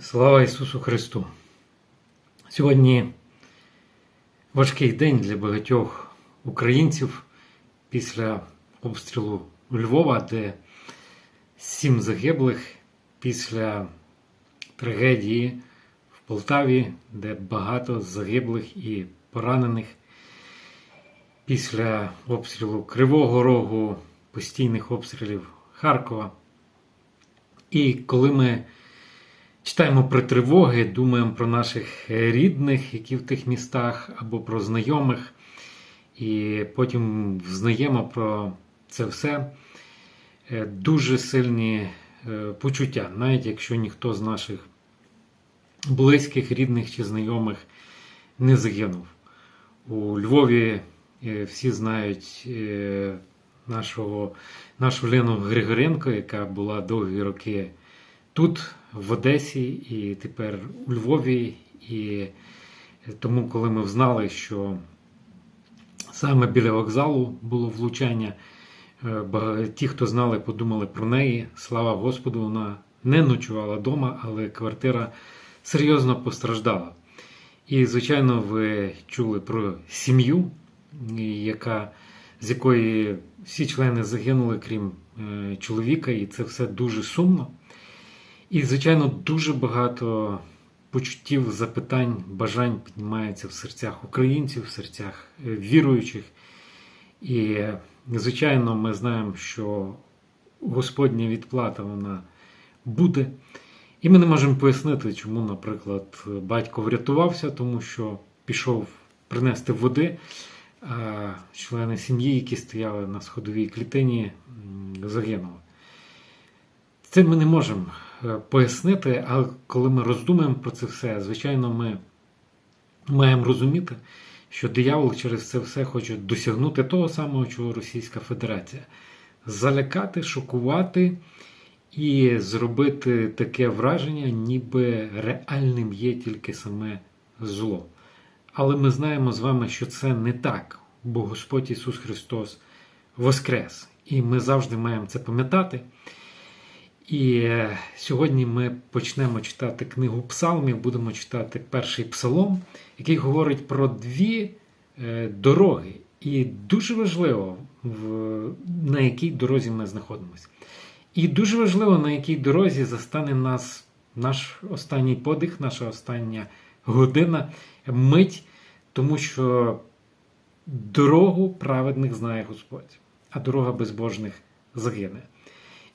Слава Ісусу Христу! Сьогодні важкий день для багатьох українців після обстрілу Львова, де сім загиблих після трагедії в Полтаві, де багато загиблих і поранених після обстрілу Кривого Рогу, постійних обстрілів Харкова. І коли ми читаємо про тривоги, думаємо про наших рідних, які в тих містах, або про знайомих, і потім взнаємо про це все, е, дуже сильні е, почуття, навіть якщо ніхто з наших близьких, рідних чи знайомих не загинув. У Львові е, всі знають нашого, нашу Лену Григоренко, яка була довгі роки тут, в Одесі, і тепер у Львові. І тому, коли ми взнали, що саме біля вокзалу було влучання, е, ті, хто знали, подумали про неї. Слава Господу, вона не ночувала вдома, але квартира серйозно постраждала. І, звичайно, ви чули про сім'ю, яка, з якої всі члени загинули, крім е, чоловіка, і це все дуже сумно. І, звичайно, дуже багато почуттів, запитань, бажань піднімається в серцях українців, в серцях е, віруючих. І, звичайно, ми знаємо, що Господня відплата вона буде. І ми не можемо пояснити, чому, наприклад, батько врятувався, тому що пішов принести води, а члени сім'ї, які стояли на сходовій клітині, загинули. Це ми не можемо пояснити, але коли ми роздумаємо про це все, звичайно, ми маємо розуміти, що диявол через це все хоче досягнути того самого, чого Російська Федерація залякати, шокувати і зробити таке враження, ніби реальним є тільки саме зло. Але ми знаємо з вами, що це не так, бо Господь Ісус Христос воскрес. І ми завжди маємо це пам'ятати. І сьогодні ми почнемо читати книгу Псалмів, будемо читати перший псалом, який говорить про дві е, дороги. І дуже важливо, на якій дорозі ми знаходимося. І дуже важливо, на якій дорозі застане нас наш останній подих, наша остання година, мить, тому що дорогу праведних знає Господь, а дорога безбожних загине.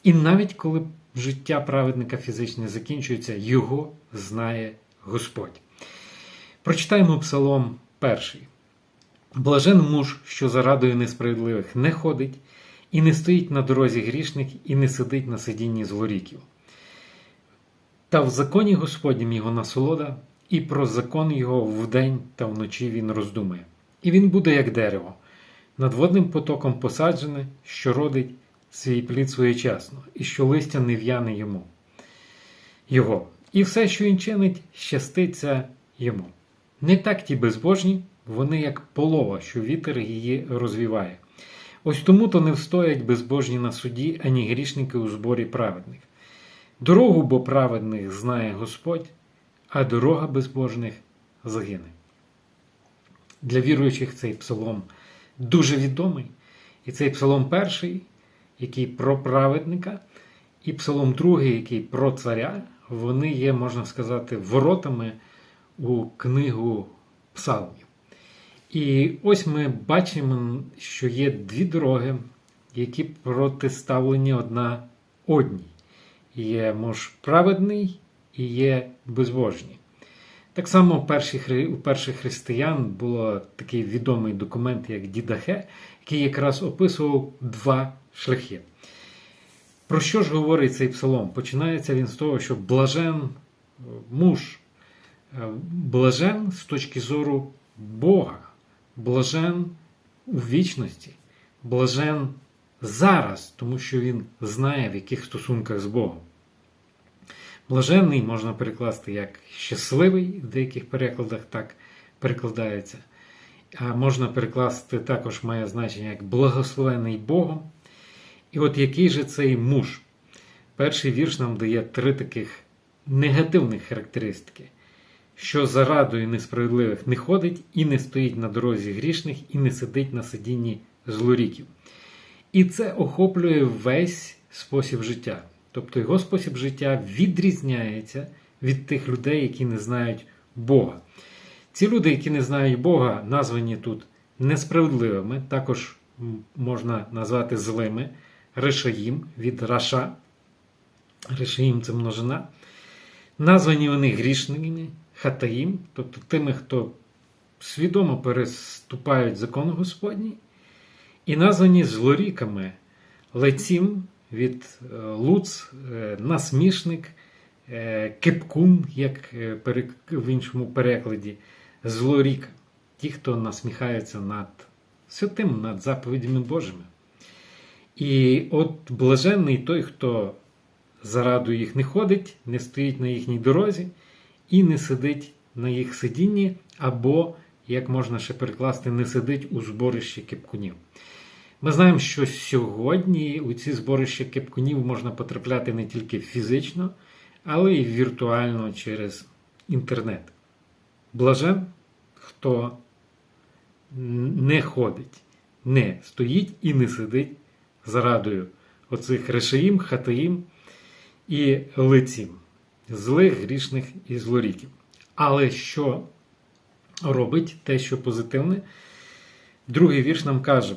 І навіть коли життя праведника фізичне закінчується, його знає Господь. Прочитаємо Псалом перший. Блажен муж, що за радою несправедливих не ходить, і не стоїть на дорозі грішних, і не сидить на сидінні злоріків. Та в законі Господнім його насолода, і про закон його вдень та вночі він роздумує. І він буде як дерево, над водним потоком посаджене, що родить свій плід своєчасно, і що листя не в'яне йому. Його. І все, що він чинить, щаститься йому. Не так ті безбожні, вони як полова, що вітер її розвіває. Ось тому то не встоять безбожні на суді, ані грішники у зборі праведних. Дорогу бо праведних знає Господь, а дорога безбожних загине. Для віруючих цей псалом дуже відомий. І цей псалом перший, який про праведника, і псалом другий, який про царя, вони є, можна сказати, воротами у книгу псалмів. І ось ми бачимо, що є дві дороги, які протиставлені одна одній. Є муж праведний і є безбожний. Так само у перших християн було такий відомий документ, як Дідахе, який якраз описував два шляхи. Про що ж говорить цей псалом? Починається він з того, що блажен е, муж, е, блажен з точки зору Бога, блажен у вічності, блажен зараз, тому що він знає, в яких стосунках з Богом. Блаженний можна перекласти як щасливий, в деяких перекладах так перекладається. А можна перекласти також має значення як благословений Богом. І от який же цей муж? Перший вірш нам дає три таких негативних характеристики, що за радою несправедливих не ходить і не стоїть на дорозі грішних, і не сидить на сидінні злоріків. І це охоплює весь спосіб життя. Тобто його спосіб життя відрізняється від тих людей, які не знають Бога. Ці люди, які не знають Бога, названі тут несправедливими, також можна назвати злими, решаїм від раша. Решаїм це множина. Названі вони грішними, хатаїм, тобто тими, хто свідомо переступають закон Господній, і названі злоріками лецім від луц, насмішник, кипкун, як в іншому перекладі, злорік. Ті, хто насміхається над святим, над заповідями Божими. І от блаженний той, хто зараду їх не ходить, не стоїть на їхній дорозі і не сидить на їх сидінні, або, як можна ще перекласти, не сидить у зборищі кипкунів. Ми знаємо, що сьогодні у ці зборища кипкунів можна потрапляти не тільки фізично, але й віртуально через інтернет. Блажен, хто не ходить, не стоїть і не сидить за радою оцих решаїм, хатаїм і лицім, злих, грішних і злоріків. Але що робить те, що позитивне? Другий вірш нам каже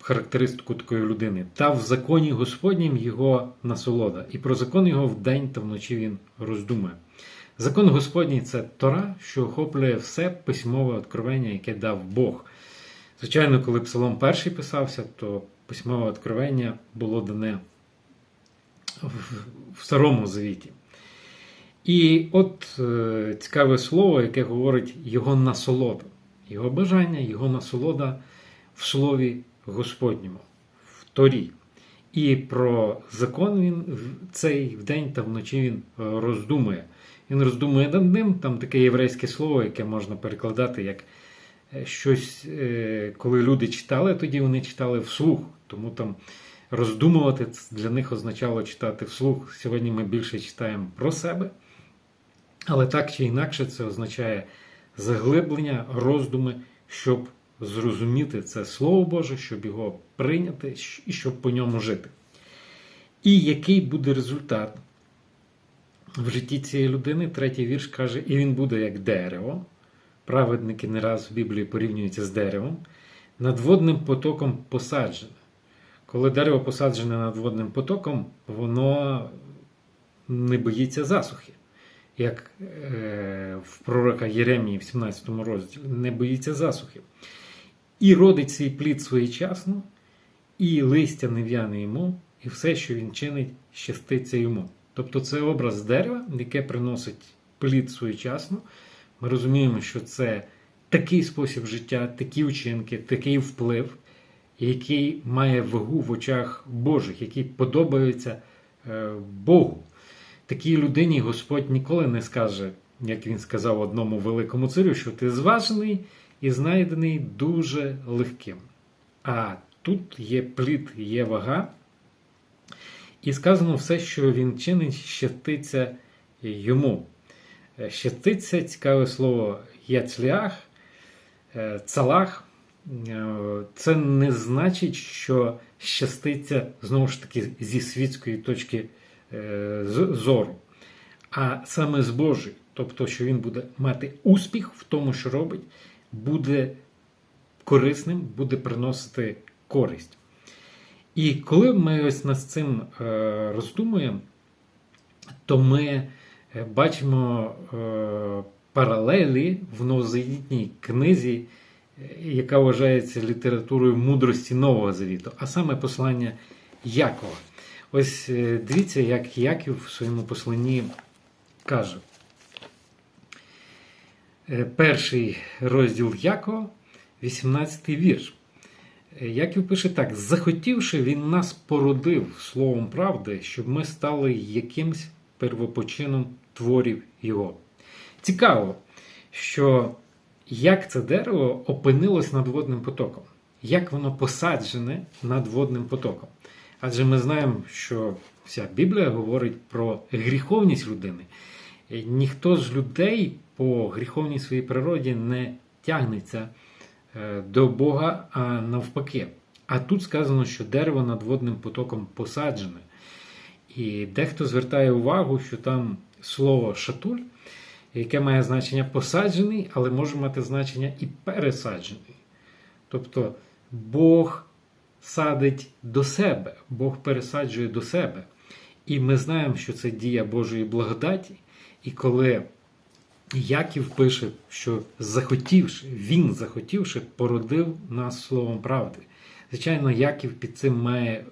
характеристику такої людини: та в законі Господнім його насолода, і про закон його вдень та вночі він роздумує. Закон Господній це Тора, що охоплює все письмове откровення, яке дав Бог. Звичайно, коли Псалом перший писався, то письмове откровення було дане в Старому Завіті. І от е, цікаве слово, яке говорить його насолода, його бажання, його насолода в слові Господньому, в Торі. І про закон він цей вдень та вночі він е, роздумує. Він роздумує над ним, там таке єврейське слово, яке можна перекладати як е, щось, коли люди читали, тоді вони читали вслух. Тому там роздумувати для них означало читати вслух. Сьогодні ми більше читаємо про себе. Але так чи інакше, це означає заглиблення, роздуми, щоб зрозуміти це Слово Боже, щоб його прийняти і щоб по ньому жити. І який буде результат в житті цієї людини? Третій вірш каже: і він буде як дерево. Праведники не раз в Біблії порівнюються з деревом, над водним потоком посаджене. Коли дерево посаджене над водним потоком, воно не боїться засухи. Як е, в пророка Єремії в 17 розділі, не боїться засухи. І родить свій плід своєчасно, і листя не в'яне йому, і все, що він чинить, щаститься йому. Тобто це образ дерева, яке приносить плід своєчасно. Ми розуміємо, що це такий спосіб життя, такі вчинки, такий вплив який має вагу в очах Божих, який подобається е, Богу. Такій людині Господь ніколи не скаже, як він сказав одному великому царю, що ти зважений і знайдений дуже легким. А тут є плід, є вага. І сказано все, що він чинить, щаститься йому. Е, щаститься, цікаве слово яцлях, е, цалах. Е, це не значить, що щаститься знову ж таки зі світської точки зору, а саме з Божої. Тобто, що він буде мати успіх в тому, що робить, буде корисним, буде приносити користь. І коли ми ось над цим е, роздумуємо, то ми бачимо паралелі в новозавітній книзі яка вважається літературою мудрості Нового Завіту, а саме послання Якова. Ось е, дивіться, як Яків в своєму посланні каже. Е, перший розділ Якова, 18 вірш. Е, Яків пише так: захотівши, він нас породив словом правди, щоб ми стали якимсь первопочином творів Його. Цікаво, що як це дерево опинилось над водним потоком, як воно посаджене над водним потоком. Адже ми знаємо, що вся Біблія говорить про гріховність людини. Ніхто з людей по гріховній своїй природі не тягнеться до Бога, а навпаки. А тут сказано, що дерево над водним потоком посаджене. І дехто звертає увагу, що там слово шатуль, яке має значення посаджений, але може мати значення і пересаджений. Тобто Бог садить до себе, Бог пересаджує до себе. І ми знаємо, що це дія Божої благодаті. І коли Яків пише, що захотівши, він захотівши, породив нас словом правди. Звичайно, Яків під цим має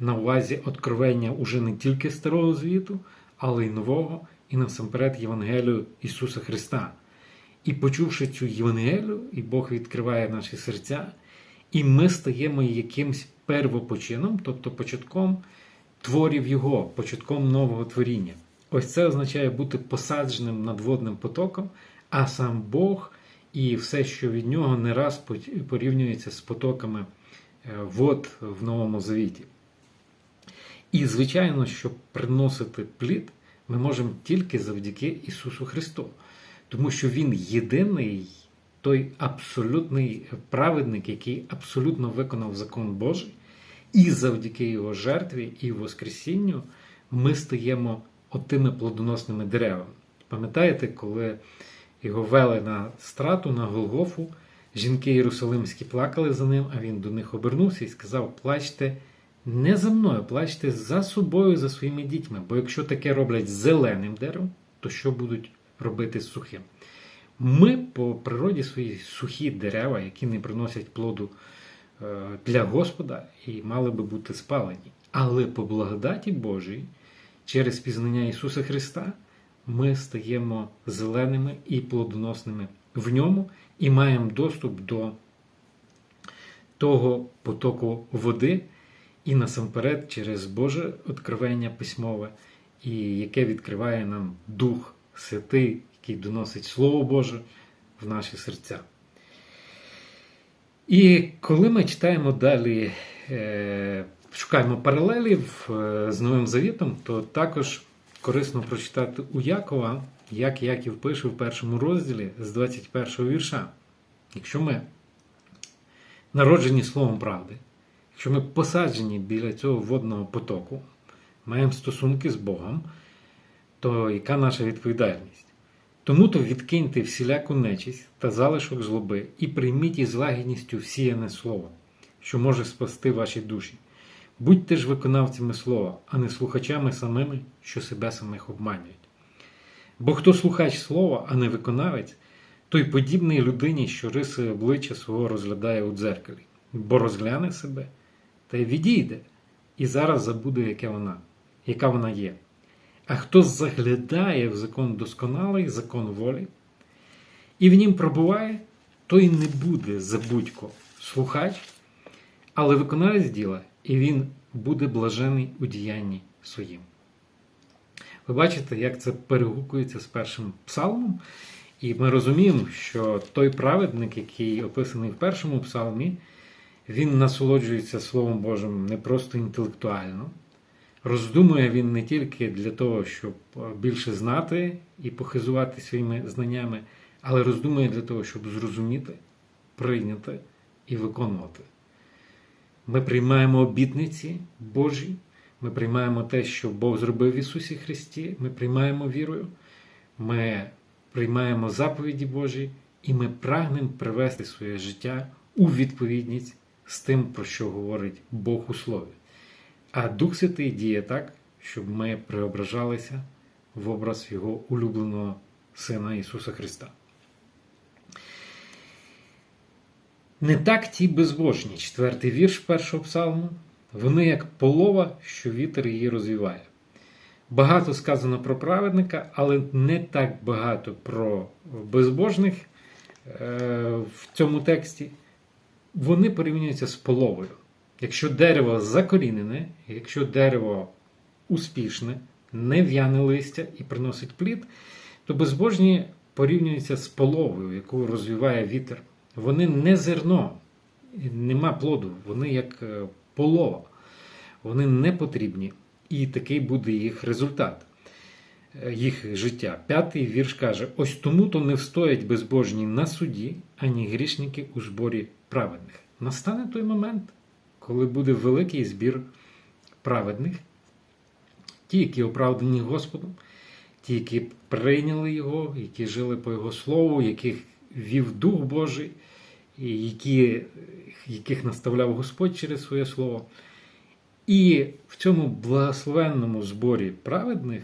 на увазі откровення уже не тільки Старого Звіту, але й нового, і насамперед Євангелію Ісуса Христа. І почувши цю Євангелію, і Бог відкриває наші серця, і ми стаємо якимсь первопочином, тобто початком творів Його, початком нового творіння. Ось це означає бути посадженим над водним потоком, а сам Бог і все, що від нього, не раз порівнюється з потоками е, вод в Новому Завіті. І, звичайно, щоб приносити плід, ми можемо тільки завдяки Ісусу Христу, тому що Він єдиний той абсолютний праведник, який абсолютно виконав закон Божий, і завдяки Його жертві і Воскресінню ми стаємо отими плодоносними деревами. Пам'ятаєте, коли його вели на страту, на Голгофу, жінки Єрусалимські плакали за ним, а він до них обернувся і сказав: Плачте не за мною, плачте за собою, за своїми дітьми. Бо якщо таке роблять з зеленим деревом, то що будуть робити з сухим? Ми по природі своїй сухі дерева, які не приносять плоду е, для Господа, і мали би бути спалені. Але по благодаті Божій, через пізнання Ісуса Христа, ми стаємо зеленими і плодоносними в ньому і маємо доступ до того потоку води, і насамперед через Боже откровення письмове, і яке відкриває нам Дух Святий, який доносить Слово Боже в наші серця. І коли ми читаємо далі, е, шукаємо паралелів е, з Новим Завітом, то також корисно прочитати у Якова, як Яків пише в першому розділі з 21 вірша. Якщо ми народжені Словом правди, якщо ми посаджені біля цього водного потоку, маємо стосунки з Богом, то яка наша відповідальність? Тому то відкиньте всіляку нечість та залишок злоби і прийміть із лагідністю всіяне слово, що може спасти ваші душі. Будьте ж виконавцями слова, а не слухачами самими, що себе самих обманюють. Бо хто слухач слова, а не виконавець, той подібний людині, що риси обличчя свого розглядає у дзеркалі, бо розгляне себе та й відійде, і зараз забуде, яке вона, яка вона є. А хто заглядає в закон досконалий, закон волі, і в нім пробуває, той не буде забудько слухач, але виконавець діла, і він буде блажений у діянні своїм. Ви бачите, як це перегукується з першим псалмом, і ми розуміємо, що той праведник, який описаний в першому псалмі, він насолоджується Словом Божим не просто інтелектуально. Роздумує він не тільки для того, щоб більше знати і похизувати своїми знаннями, але роздумує для того, щоб зрозуміти, прийняти і виконувати. Ми приймаємо обітниці Божі, ми приймаємо те, що Бог зробив в Ісусі Христі, ми приймаємо вірою, ми приймаємо заповіді Божі, і ми прагнемо привести своє життя у відповідність з тим, про що говорить Бог у Слові. А Дух Святий діє так, щоб ми преображалися в образ Його улюбленого Сина Ісуса Христа. Не так ті безбожні, четвертий вірш першого псалму, вони як полова, що вітер її розвіває. Багато сказано про праведника, але не так багато про безбожних е, в цьому тексті. Вони порівнюються з половою. Якщо дерево закорінене, якщо дерево успішне, не в'яне листя і приносить плід, то безбожні порівнюються з половою, яку розвиває вітер. Вони не зерно, нема плоду, вони як полова, вони не потрібні. і такий буде їх результат, е, їх життя. П'ятий вірш каже: ось тому то не встоять безбожні на суді, ані грішники у зборі праведних. Настане той момент, коли буде великий збір праведних, ті, які оправдані Господом, ті, які прийняли Його, які жили по Його Слову, яких вів Дух Божий, які, яких наставляв Господь через своє Слово. І в цьому благословенному зборі праведних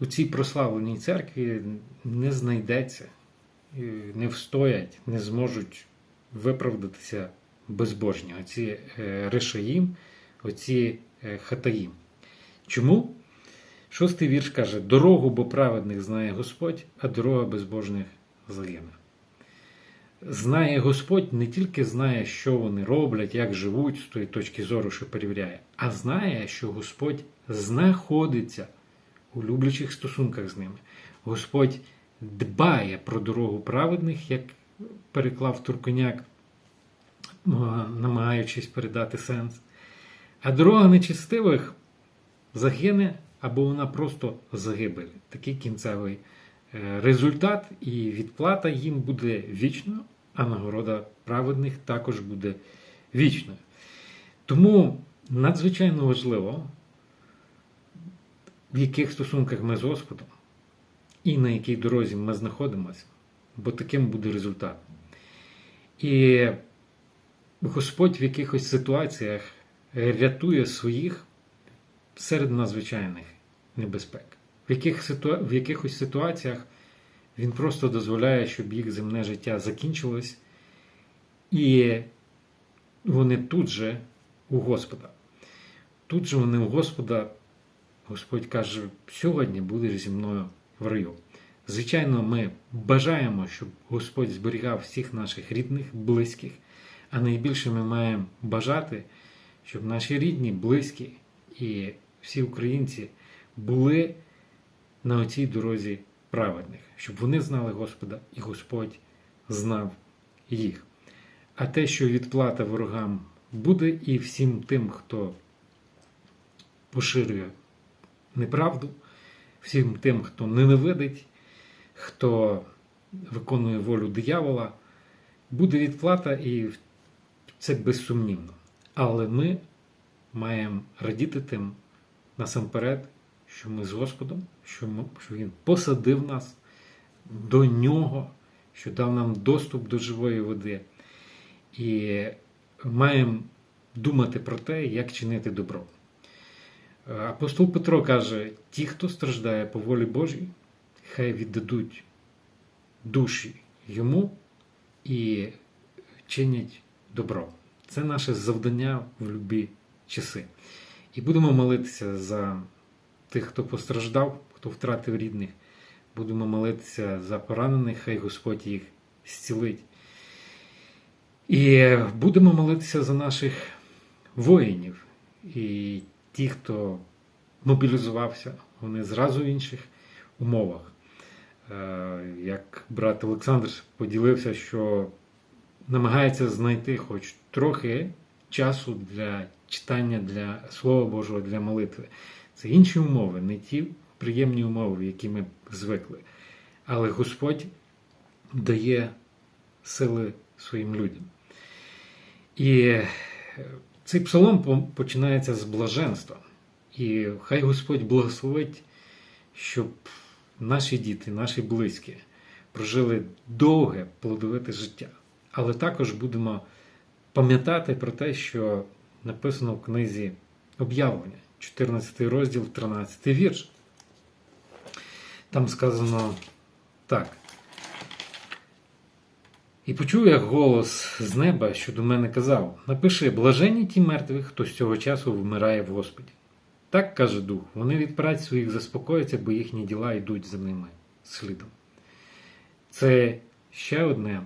у цій прославленій церкві не знайдеться, не встоять, не зможуть виправдатися безбожні, оці е, решаїм, оці е, хатаїм. Чому? Шостий вірш каже: дорогу бо праведних знає Господь, а дорога безбожних загине. Знає Господь не тільки знає, що вони роблять, як живуть з тої точки зору, що перевіряє, а знає, що Господь знаходиться у люблячих стосунках з ними. Господь дбає про дорогу праведних, як переклав Турконяк, намагаючись передати сенс. А дорога нечистивих загине або вона просто загибель. Такий кінцевий результат і відплата їм буде вічною, а нагорода праведних також буде вічною. Тому надзвичайно важливо, в яких стосунках ми з Господом і на якій дорозі ми знаходимося, бо таким буде результат. І Господь в якихось ситуаціях рятує своїх серед надзвичайних небезпек. В, яких ситуа... в якихось ситуаціях він просто дозволяє, щоб їх земне життя закінчилось, і вони тут же у Господа. Тут же вони у Господа, Господь каже, сьогодні будеш зі мною в раю. Звичайно, ми бажаємо, щоб Господь зберігав всіх наших рідних, близьких, а найбільше ми маємо бажати, щоб наші рідні, близькі і всі українці були на оцій дорозі праведних, щоб вони знали Господа і Господь знав їх. А те, що відплата ворогам буде і всім тим, хто поширює неправду, всім тим, хто ненавидить, хто виконує волю диявола, буде відплата і це безсумнівно. Але ми маємо радіти тим насамперед, що ми з Господом, що, ми, що Він посадив нас до нього, що дав нам доступ до живої води. І маємо думати про те, як чинити добро. Апостол Петро каже: ті, хто страждає по волі Божій, хай віддадуть душі йому і чинять добро. Це наше завдання в любі часи. І будемо молитися за тих, хто постраждав, хто втратив рідних. Будемо молитися за поранених, хай Господь їх зцілить. І будемо молитися за наших воїнів. І ті, хто мобілізувався, вони зразу в інших умовах. Е, як брат Олександр поділився, що намагається знайти хоч трохи часу для читання для Слова Божого для молитви. Це інші умови, не ті приємні умови, в які ми звикли. Але Господь дає сили своїм людям. І цей псалом починається з блаженства. І хай Господь благословить, щоб наші діти, наші близькі прожили довге, плодовите життя. Але також будемо пам'ятати про те, що написано в книзі об'явлення, 14 розділ, 13 вірш. Там сказано так. І почув я голос з неба, що до мене казав: Напиши, блаженні ті мертві, хто з цього часу вмирає в Господі. Так каже Дух, вони від праць своїх заспокояться, бо їхні діла йдуть за ними слідом. Це ще одне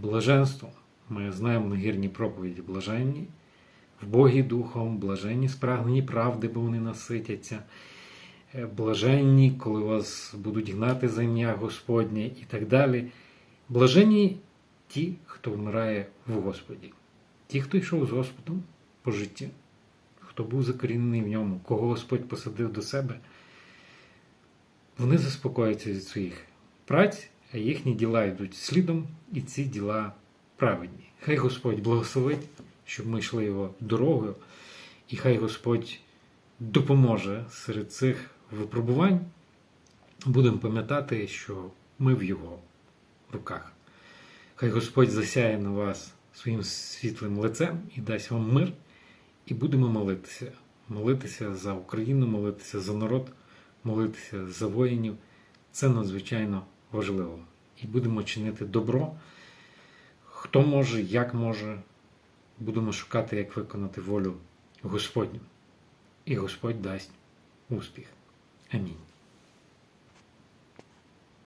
блаженство. Ми знаємо на гірній проповіді блаженні, в Богі Духом, блаженні спрагнені правди, бо вони наситяться. Е, блаженні, коли вас будуть гнати за ім'я Господнє і так далі. Блаженні ті, хто вмирає в Господі, ті, хто йшов з Господом по житті, хто був закорінений в ньому, кого Господь посадив до себе, вони заспокояться від своїх праць, а їхні діла йдуть слідом, і ці діла праведні. Хай Господь благословить, щоб ми йшли його дорогою, і хай Господь допоможе серед цих випробувань. Будемо пам'ятати, що ми в Його руках. Хай Господь засяє на вас своїм світлим лицем і дасть вам мир, і будемо молитися. Молитися за Україну, молитися за народ, молитися за воїнів. Це надзвичайно важливо. І будемо чинити добро. Хто може, як може, будемо шукати, як виконати волю Господню. І Господь дасть успіх. Амінь.